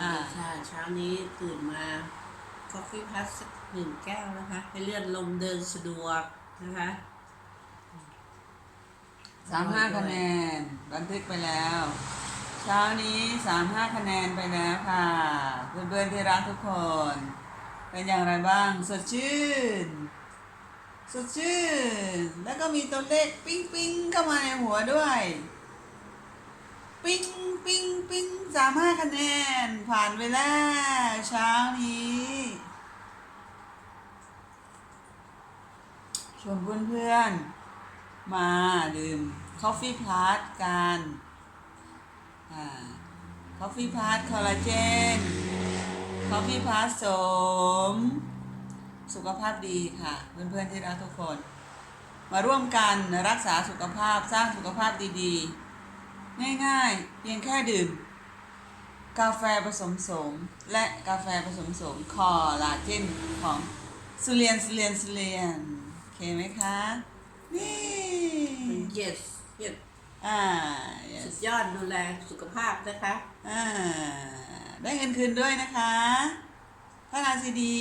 อ่าค่เช้านี้ตื่นมาคอฟฟี่พัสสักหนึ่งแก้วนะคะ ให้เลื่อนลมเดินสะดวกนะคะสามห้าคะแนน บันทึกไปแล้ว เช้านี้สามห้าคะแนนไปแล้วค่ะ เพื่อนๆที่รักทุกคน เป็นอย่างไรบ้างสดชื่นสดชื่น แล้วก็มีตัวเลขปิ้งปิ้งเข้ามาในหัวด้วย ปิ้งปิ้งปิ้ง สามห้าคะแนน ผ่านไปแล้วเช้านี้ ชวนเพื่อนๆ มาดื่ม Coffee Plus กันอ่า Coffee Plus คอลลาเจน Coffee Plus สม สุขภาพดีค่ะ เพื่อนๆที่รักทุกคน มาร่วมกันรักษาสุขภาพสร้างสุขภาพดีๆ ง่ายๆ เพียงแค่ดื่ม กาแฟผสมโสม และกาแฟผสมโสมคอลลาเจนของสุเรียนสุเรียนสุเรียนโอเคไหมคะ นี่ yes yes อ่าสุ yes ดยอดดูแลสุขภาพนะคะอ่าได้เงินคืนด้วยนะคะ ถ้าทานซีดี